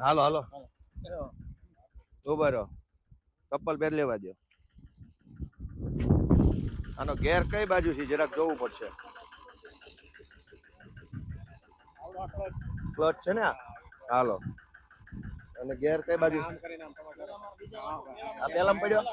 હાલો હાલો ઊભા રહો. ચપ્પલ પહેર લેવા દો આનો ગેર કઈ બાજુ છે? જરાક જોવું પડશે. ક્લચ છે ને આ? હાલો. અને ગેર કઈ બાજુ? આ પેલા પડ્યો?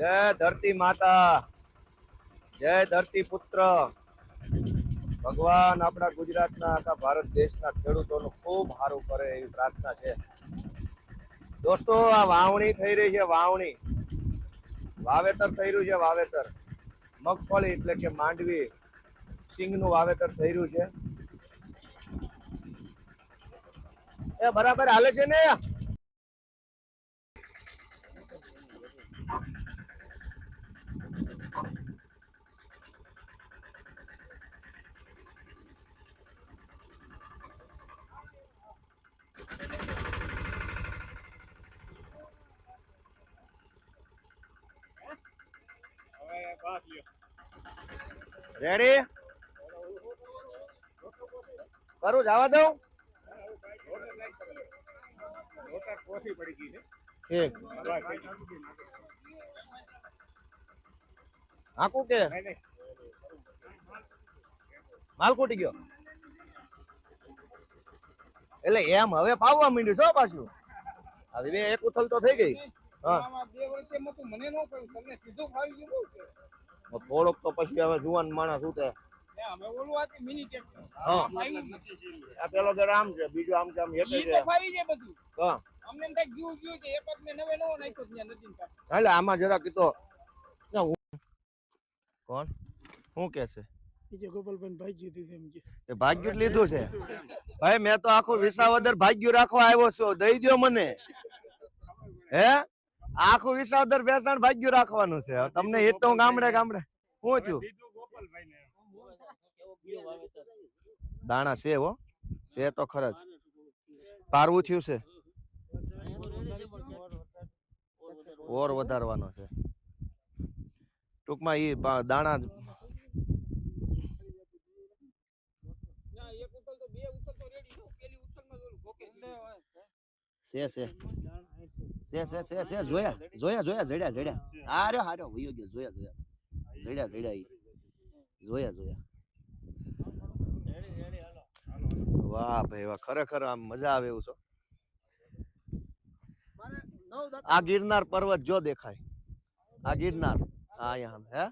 જય ધરતી માતા. જય ધરતી પુત્ર. ભગવાન આપણા ગુજરાતના આખા ભારત દેશના ખેડૂતોનું ખૂબ સારું કરે એવી પ્રાર્થના છે. દોસ્તો, આ વાવણી થઈ રહી છે, વાવણી. વાવેતર થઈ રહ્યું છે, વાવેતર. મગફળી એટલે કે માંડવી. સિંગનું વાવેતર થઈ રહ્યું છે. એ બરાબર હાલે છે ને? રેડી કરું, જવા દઉં? આકું કે? માલ કૂટી ગયો. એટલે એમ હવે પાવવા માંડ્યું છો પાછું. હવે એક ઉથલ તો થઈ ગઈ. થોડોક તો પછી હવે જુવાન માણસ ઉતે પેલો ઘર આમ છે બીજું આમ છે. આમ છે તો બધું. હા. અમને એમ થાય ગયું ગયું છે એક જ મેં નવે નવો નાખ્યો ત્યાં નદીની કાંઠે. એટલે આમાં જરાક કીધો તો હું- કોણ? શું કે છે? ભાગ્યું લીધું છે. ભાઈ મેં તો આખું વિસાવદર ભાગ્યું રાખવા આવ્યો છું. દઈ દ્યો મને. હે? આખું વિસાવદર બેસણ ભાગ્યું રાખવાનું છે. તમને એ તો ગામડે ગામડે શું થયું દાણા છે હો. છે તો ખરા જ. પારવું થયું છે. ઓર વધારવાનો છે. ટૂંકમાં ઈ દાણા જ- ના એક ઉથલ તો બે ઉથલ તો રેડી છે છે. છે છે જોયા જોયા જોયા જડ્યા જડ્યા. હાર્યો હાર્યો વયો ગયો જોયા જોયા. જડ્યા જડ્યા ઈ. જોયા જોયા. વાહ ભાઈ વાહ ખરેખર આમ મજા આવે એવું છો? આ ગિરનાર પર્વત જો દેખાય. આ ગિરનાર. હા અહીંયા હે?